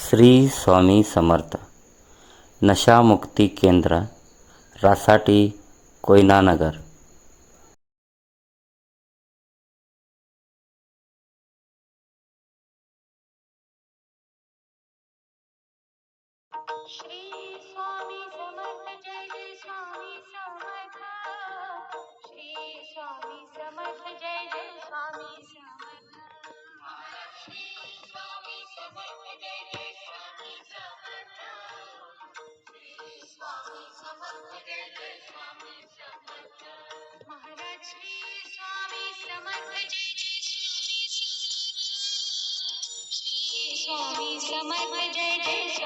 श्री स्वामी समर्थ. नशामुक्ती केंद्र रासाटी कोयनानगर श्री स्वामी समर्थ जय Swami Samarth. Swami Samarth Jai Jai Swami Swami Samarth Swami Samarth Jai Jai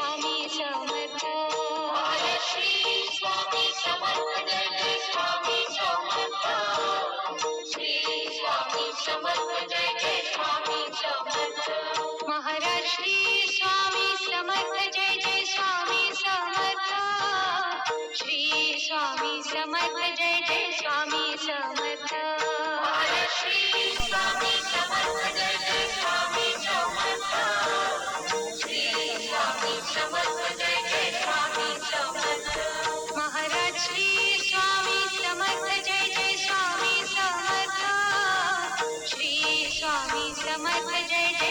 समझ गई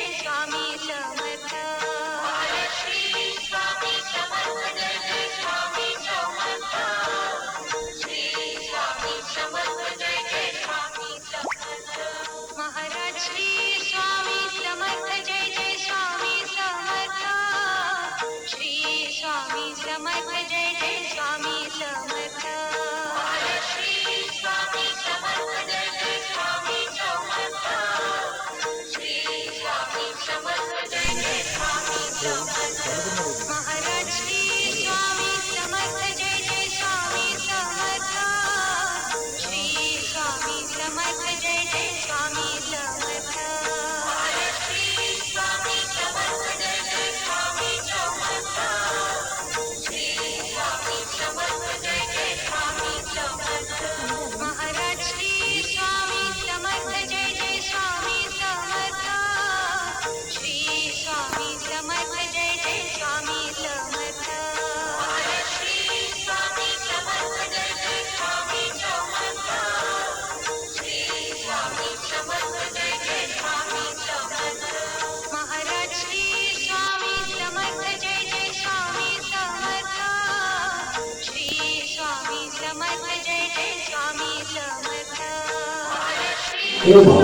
स्वभाव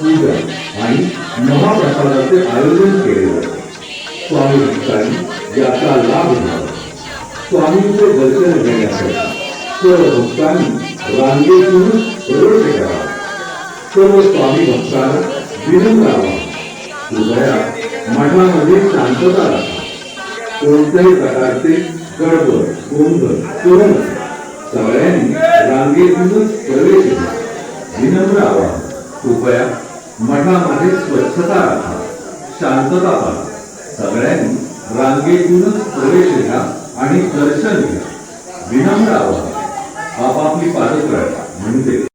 पूजा आणि महाप्रसादाचे आयोजन केले जाते स्वामी भक्तांनी याचा लाभ घ्यावा. स्वामींचे दर्शन घेण्यासाठी सर्व भक्तांनी रांगेतून प्रवेश करावा. सर्व स्वामी भक्तांना विनम्र करावा. हृदयात मठामध्ये शांतता राखा. कोणत्याही प्रकारचे गडबड गोंधळ करू सगळ्यांनी रांगेतूनच प्रवेश घ्या. विनम्र आवाहन. कृपया मठामध्ये स्वच्छता राखा शांतता पाहा सगळ्यांनी रांगेतूनच प्रवेश घ्या आणि दर्शन घ्या. विनम्र आवाज आपापली पालक राहा